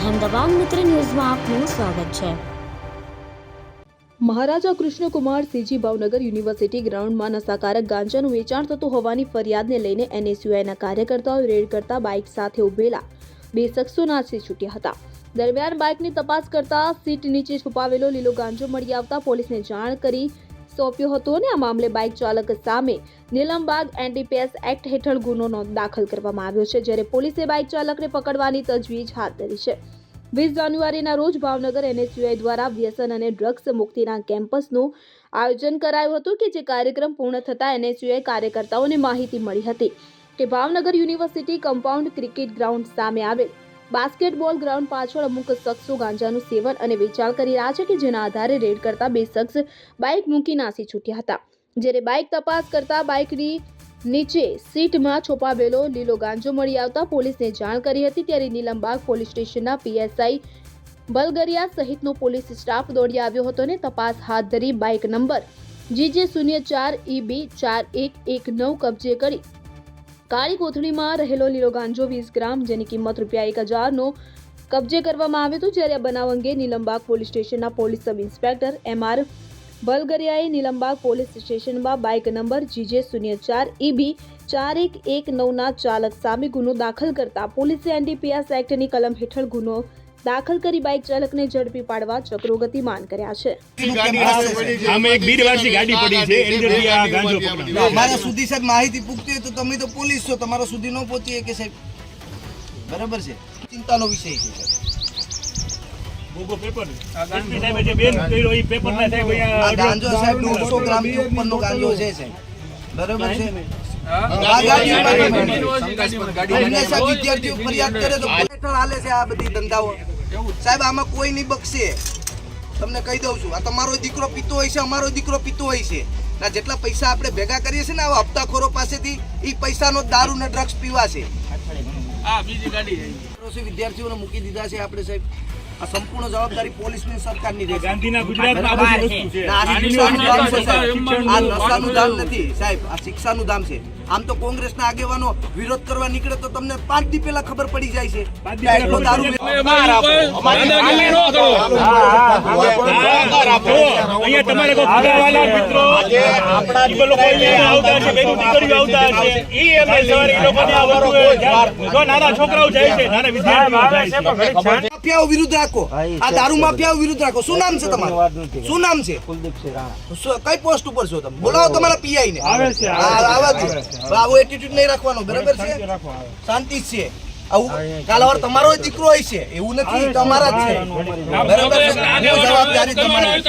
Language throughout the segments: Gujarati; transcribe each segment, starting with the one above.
અહેમદાબાદ મિત્ર ન્યૂઝમાં આપનું સ્વાગત છે. મહારાજા કૃષ્ણકુમાર સીજી ભાવનગર યુનિવર્સિટી ગ્રાઉન્ડમાં નશાકારક ગાંજાનું વેચાણ થતું હોવાની ફરિયાદને લઈને એનએસયુઆઈના કાર્યકર્તાઓ રેડ કરતા બાઇક સાથે ઉભેલા બે શખ્સો નાસી છૂટ્યા હતા. દરમિયાન બાઇકની તપાસ કરતા સીટ નીચે છુપાવેલો લીલો ગાંજો મળી આવતા પોલીસને જાણ કરી સોંપ્યો હતો અને આ મામલે બાઇક ચાલક સામે નિલમબાગ એનડીપીએસ એક્ટ હેઠળ ગુનો દાખલ કરવામાં આવ્યો છે, જ્યારે પોલીસે બાઇક ચાલકને પકડવાની તજવીજ હાથ ધરી છે. વીસ જાન્યુઆરીના રોજ ભાવનગર એનએસયુઆઈ દ્વારા વ્યસન અને ડ્રગ્સ મુક્તિના કેમ્પસનું આયોજન કરાયું હતું કે જે કાર્યક્રમ પૂર્ણ થતાં એનએસયુઆઈ કાર્યકર્તાઓને માહિતી મળી હતી કે Bhavnagar university compound cricket ground સામે આવેલ બાસ્કેટબોલ ગ્રાઉન્ડ પાછળ અમુક શખ્સો ગાંજાનું સેવન અને વેચાણ કરી રહ્યા છે કે જેના આધારે રેડ કરતા બે શખ્સ બાઇક મૂકી નાસી છૂટ્યા હતા. જ્યારે બાઇક તપાસ કરતા બાઇકની નીચે સીટમાં છુપાવેલો લીલો ગાંજો મળી આવતા પોલીસને જાણ કરી હતી. ત્યારે નીલમબાગ પોલીસ સ્ટેશનના પીએસઆઈ બલગરિયા સહિતનો પોલીસ સ્ટાફ દોડી આવ્યો હતો અને તપાસ હાથ ધરી બાઇક નંબર જીજે શૂન્ય ચાર ઈ બી ચાર એક એક નવ કબજે કરી કાળી કોથળીમાં રહેલો લીલો ગાંજો વીસ ગ્રામ, જેની કિંમત રૂપિયા એક હજારનો કબજે કરવામાં આવ્યો હતો, જ્યારે આ બનાવ અંગે નીલમબાગ પોલીસ સ્ટેશનના police sub inspector M R બલગરિયાએ Nilambag police સ્ટેશનમાં બાઇક નંબર જીજે શૂન્ય ચાર ઈબી ચાર એક એક નવના ચાલક સામે ગુનો દાખલ કરતા પોલીસે એનડીપીએસ એક્ટની કલમ હેઠળ ગુનો દાખલ કરી બાઇક ચાલકને ઝડપી પાડવા ચક્રો ગતિમાન કર્યા છે. આમે એક બીરવાસી ગાડી પડી છે એની અંદર આ ગાંજો પકડાયો. અમારા સુધી સાહેબ માહિતી પૂછતી હોય તો તમે તો પોલીસ છો તમારા સુધી ન પહોંચી કે સાહેબ. બરાબર છે? ચિંતાનો વિષય છે સાહેબ. ભોગો પેપર. એસપી સાહેબે જે બેન કર્યો એ પેપર ના સાહેબ અહીંયા ગાંજો સાહેબ દોઢસો ગ્રામ ઉપરનો ગાંજો છે સાહેબ. બરાબર છે? વિદ્યાર્થીઓ ફરિયાદ કરે તો હાલે છે આ બધી ધંધાઓ સાહેબ આમાં કોઈ નહીં બક્ષે તમને કહી દઉં છું આ તમારો દીકરો પીતો હોય છે અમારો દીકરો પીતો હોય છે ના જેટલા પૈસા આપણે ભેગા કરીએ છીએ ને આવા હપ્તાખોરો પાસેથી એ પૈસાનો દારૂ ને ડ્રગ્સ પીવા છે વિદ્યાર્થીઓને મૂકી દીધા છે આપણે સાહેબ આ સંપૂર્ણ જવાબદારી પોલીસની સરકારની રહેશે ગાંધીના ગુજરાતમાં આ બધી વસ્તુ છે ના. આ નશાનું ધામ નથી સાહેબ આ શિક્ષાનું ધામ છે આમ તો કોંગ્રેસના આગેવાનો વિરોધ કરવા નીકળે તો તમને પાંચ દી પહેલા ખબર પડી જાય છે છે છે વિરુદ્ધ રાખો આ દારૂ માફિયાઓ વિરુદ્ધ રાખો શું નામ છે તમારું શું નામ છે કઈ પોસ્ટ ઉપર છો તમે બોલાવો તમારા પીઆઈ ને આવે છે, આવે હા, આવા એટીટ્યુડ નહીં રાખવાનો બરાબર છે? શાંતિ છે. આવું તમારો દીકરો હોય છે એવું નથી તમારા જ છે. બરાબર છે? જવાબદારી તમારી.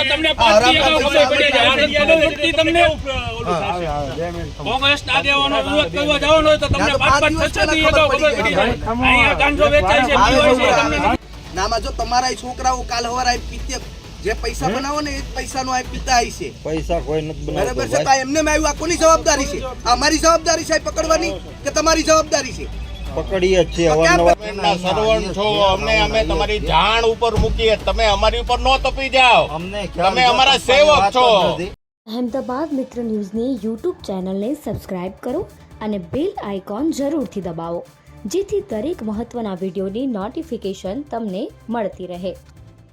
નામાં જો તમારા છોકરાઓ કાલ હવારે પીતે જે પૈસા બનાવો ને એ જ પૈસાનો આ પિતા છે પૈસા કોઈ નથી બરાબર છે? તો એમને આવ્યું આ કોની જવાબદારી છે? આ અમારી જવાબદારી છે પકડવાની કે તમારી જવાબદારી છે? પકડીએ છીએ અવારનવાર સરવણ છો અમને અમે તમારી જાણ ઉપર મૂકીએ. તમે અમારી ઉપર નો તપી જાઓ. અમને તમે અમારા સેવક છો. અહેમદાબાદ મિત્ર ન્યૂઝની યુટ્યુબ ચેનલને સબસ્ક્રાઇબ કરો અને બેલ આઇકોન જરૂરથી દબાવો જેથી દરેક મહત્ત્વના વિડીયોની નોટિફિકેશન તમને મળતી રહે.